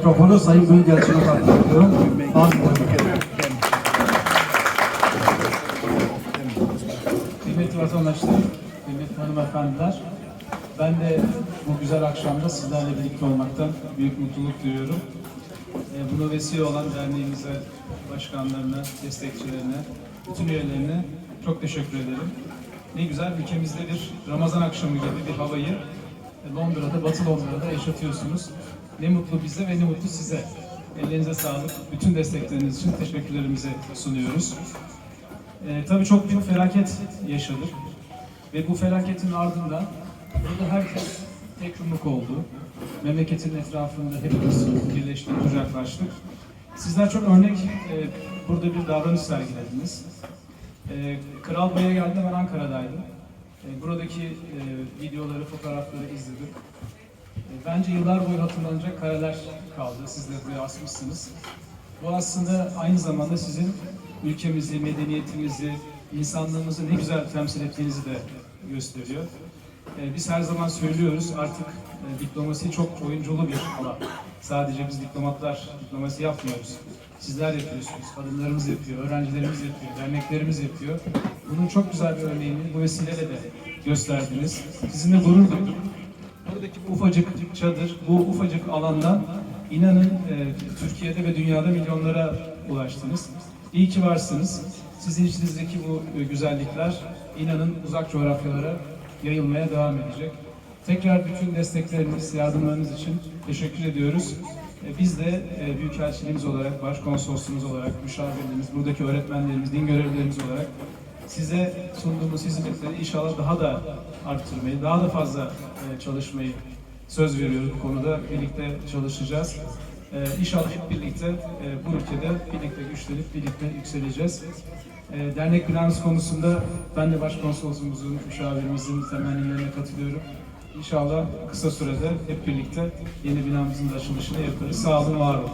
Mikrofonu Sayın. Arz buyurun. Kıymetli vatandaşlar, kıymetli hanımefendiler, ben de bu güzel akşamda sizlerle birlikte olmaktan büyük mutluluk duyuyorum. Ee, Buna vesile olan derneğimize, başkanlarına, destekçilerine, bütün üyelerine çok teşekkür ederim. Ne güzel ülkemizde bir Ramazan akşamı gibi bir havayı e, Londra'da, Batı Londra'da yaşatıyorsunuz. Ne mutlu bize ve ne mutlu size. Ellerinize sağlık. Bütün destekleriniz için teşekkürlerimizi sunuyoruz. Ee, tabii çok büyük felaket yaşadık. Ve bu felaketin ardından burada herkes tek yumruk oldu. Memleketin etrafında hepimiz birleştik, kucaklaştık. Sizler çok örnek e, burada bir davranış sergilediniz. E, Kral Bey'e geldi, ben Ankara'daydım. E, buradaki e, videoları, fotoğrafları izledim. Bence yıllar boyu hatırlanacak kareler kaldı. Siz de buraya asmışsınız. Bu aslında aynı zamanda sizin ülkemizi, medeniyetimizi, insanlığımızı ne güzel temsil ettiğinizi de gösteriyor. E, Biz her zaman söylüyoruz artık e, diplomasi çok oyunculu bir alan. Sadece biz diplomatlar diplomasi yapmıyoruz. Sizler yapıyorsunuz, kadınlarımız yapıyor, öğrencilerimiz yapıyor, derneklerimiz yapıyor. Bunun çok güzel bir örneğini bu vesileyle de gösterdiniz. Sizinle gurur duyduk. Buradaki bu ufacık çadır, bu ufacık alandan inanın e, Türkiye'de ve dünyada milyonlara ulaştınız. İyi ki varsınız. Sizin içinizdeki bu e, güzellikler inanın uzak coğrafyalara yayılmaya devam edecek. Tekrar bütün destekleriniz, yardımlarınız için teşekkür ediyoruz. E, Biz de e, Büyükelçiliğimiz olarak, Başkonsolosluğumuz olarak, müşavirlerimiz, buradaki öğretmenlerimiz, din görevlilerimiz olarak size sunduğumuz hizmetleri inşallah daha da arttırmayı, daha da fazla e, çalışmayı söz veriyoruz bu konuda. Birlikte çalışacağız. E, İnşallah hep birlikte e, bu ülkede birlikte güçlenip birlikte yükseleceğiz. E, Dernek binamız konusunda ben de başkonsolosumuzun, müşavirimizin temennilerine katılıyorum. İnşallah kısa sürede hep birlikte yeni binamızın da açılışını yaparız. Sağ olun, var olun.